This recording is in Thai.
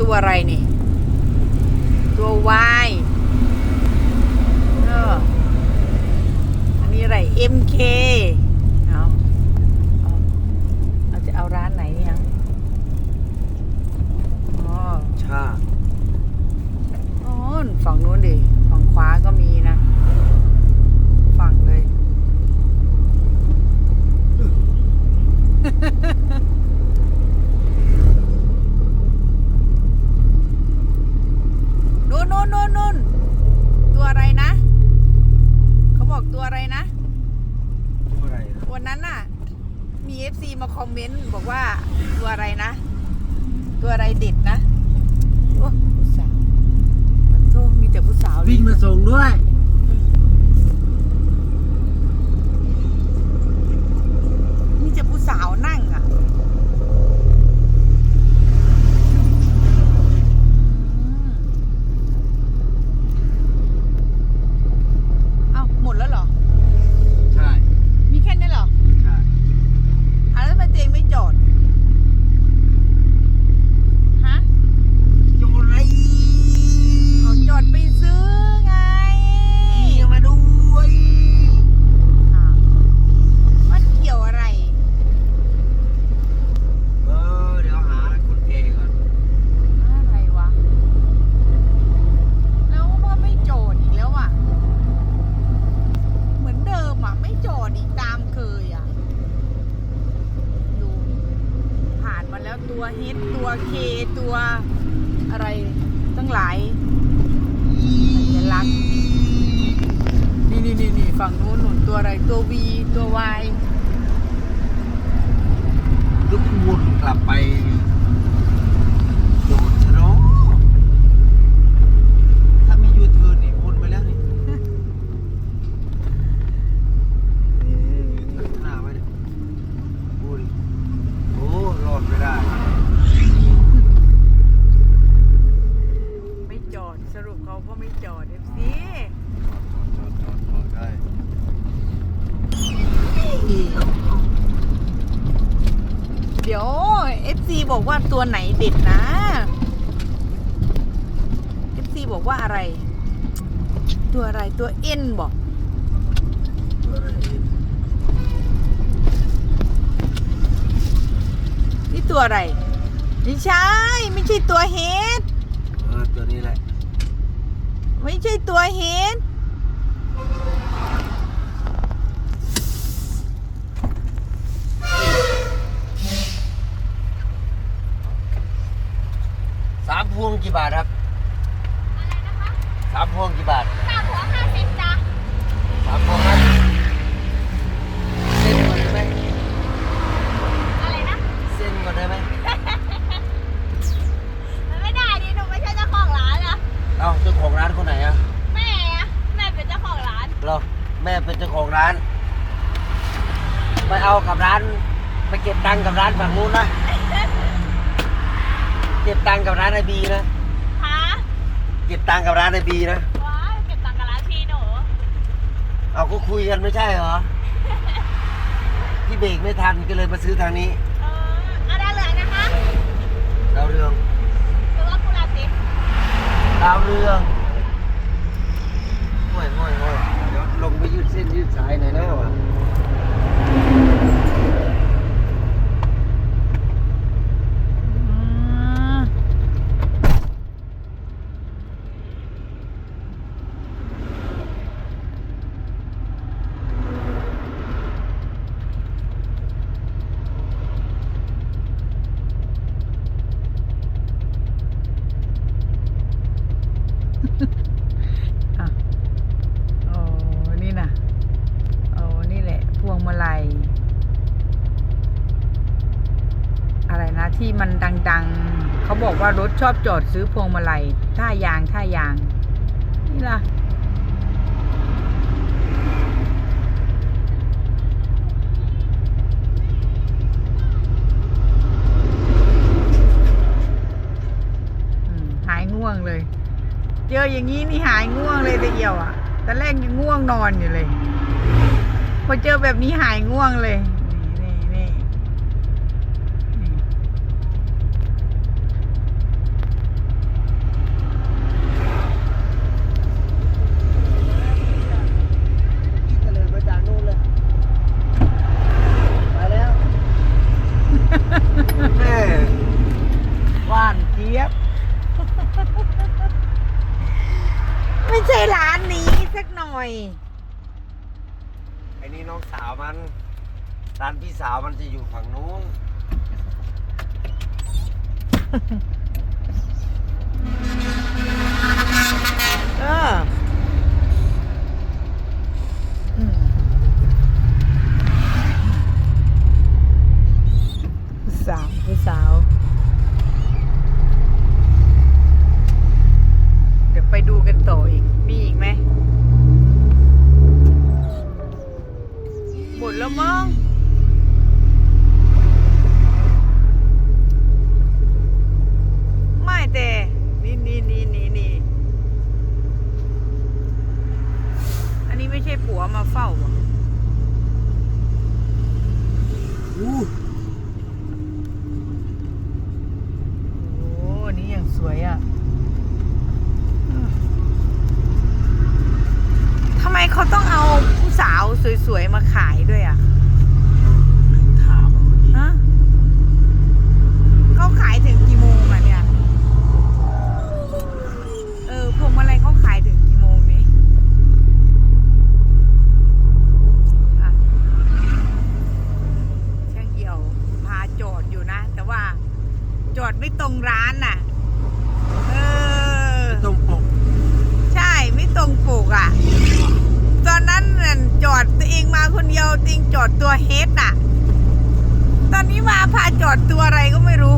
ตัวอะไรนี่ ตัววายเอออันนี้อะไร MK เอาเอาเอาจะเอาร้านไหนเนี่ยอ๋อชาอ๋อฝั่งนู้นดิ ฝั่งขวาก็มีนะ ฝั่งเลย นู่นนู่นนู่นนู่นตัวอะไรนะ เขาบอกตัวอะไรนะอะไรนะวันนั้นน่ะ มีเอฟซีมาคอมเมนต์บอกว่าตัวอะไรนะ ตัวอะไรเด็ดนะโอ้ผู้สาวมันโทษมีแต่ผู้สาวเลยวิ่งมาส่งด้วย อืมมีแต่ผู้สาวนั่งอะอืมเอ้าหมดแล้วเหรอ ใช่ มีแค่นี้เหรอ ใช่ อะแล้วทำไมตัวเองไม่จอด ฮะ โยนอะไร เอาจอดไปซื้อไง อย่ามาด้วย อ้าวมันเกี่ยวอะไร เออเดี๋ยวหาคนเก่ก่อน อะไรวะ แล้วว่าไม่จอดอีกแล้วอะ เหมือนเดิมอะ ไม่จอดอีกตามเคยอะ ดู ผ่านมาแล้วตัวเฮดตัวเค ตัวอะไรตั้งหลายสัญลักษณ์นี่นี่นี่นี่ฝั่งนู้นหนุนตัวอะไรตัววีตัววายลุกวนกลับไปโดนชะเนอะถ้ามียูเทิร์นนี่วนไปแล้วนี่ยูเทิร์นหน้าไปดิโอ้ยโอ้รอดไม่ได้ ไม่จอดสรุปเขาก็ไม่จอดเอฟซี จอดจอดจอดได้ เดี๋ยวเอฟ ซีบอกว่าตัวไหนเด็ดนะเอฟซีบอกว่าอะไร ตัวอะไรตัวเอ็นบอกนี่ตัวอะไรไม่ใช่ ไม่ใช่ตัวเฮดเออตัวนี้แหละ ไม่ใช่ตัวเฮด กี่บาทครับสามพวงกี่บาทสามหัวห้าสิบจ้ะสามพวงครับเส้นก่อนได้ไหมอะไรนะ เส้นก่อนได้ไหมมันไม่ได้ดิหนูไม่ใช่เจ้าของร้านอะเอ้าเจ้าของร้านคนไหนอะแม่อะแม่เป็นเจ้าของร้านเหรอแม่เป็นเจ้าของร้าน ไปเอากับร้าน ไปเก็บตังค์กับร้านฝั่งนู้นนะ เก็บตังค์กับร้านไอบีนะ ฮะเก็บตังค์กับร้านไอบีนะ ว้ายเก็บตังค์กับร้านพี่หนู เอาก็คุยกันไม่ใช่เหรอ พี่เบรกไม่ทันก็เลยมาซื้อทางนี้เออเอาดาวเหลืองนะคะดาวเรืองหรือว่ากุหลาบสีดาวเรืองห่วยห่วยห่วยเดี๋ยวลงไปยืดเส้นยืดสายหน่อยนะวะ อืม อะโอ้นี่นะโอ้นี่แหละ พวงมาลัย อะไรนะ ที่มันดัง ๆ เขาบอกว่ารถชอบจอดซื้อพวงมาลัยท่ายางท่ายาง นี่ล่ะ อืมหายง่วงเลย เจออย่างนี้นี่หายง่วงเลยตะเอียวอะตอนแรกยังง่วงนอนอยู่เลย พอเจอแบบนี้หายง่วงเลย ใช่ร้านนี้สักหน่อย ไอ้นี่น้องสาวมัน ร้านพี่สาวมันจะอยู่ฝั่งนู้น เออ ผัวมาเฝ้าเหรออู้โอ้อันนี้อย่างสวยอะอืมทำไมเขาต้องเอาผู้สาวสวยๆ มาขายด้วยอะลืมถามมันเมื่อกี้ฮะเขาขายถึงกี่โมงอะเนี่ย เออพวงมาลัยเขาขายถึงกี่โมงนี้อะช่างเหี่ยวพาจอดอยู่นะ แต่ว่า จอดไม่ตรงร้านน่ะ เออ ตรงปก ใช่ไม่ ตรงปลูกอะ ตอนนั้นจอดตัวเองมาคนเดียวติงจอดตัวเฮดอะ ตอนนี้มาพาจอดตัวอะไรก็ไม่รู้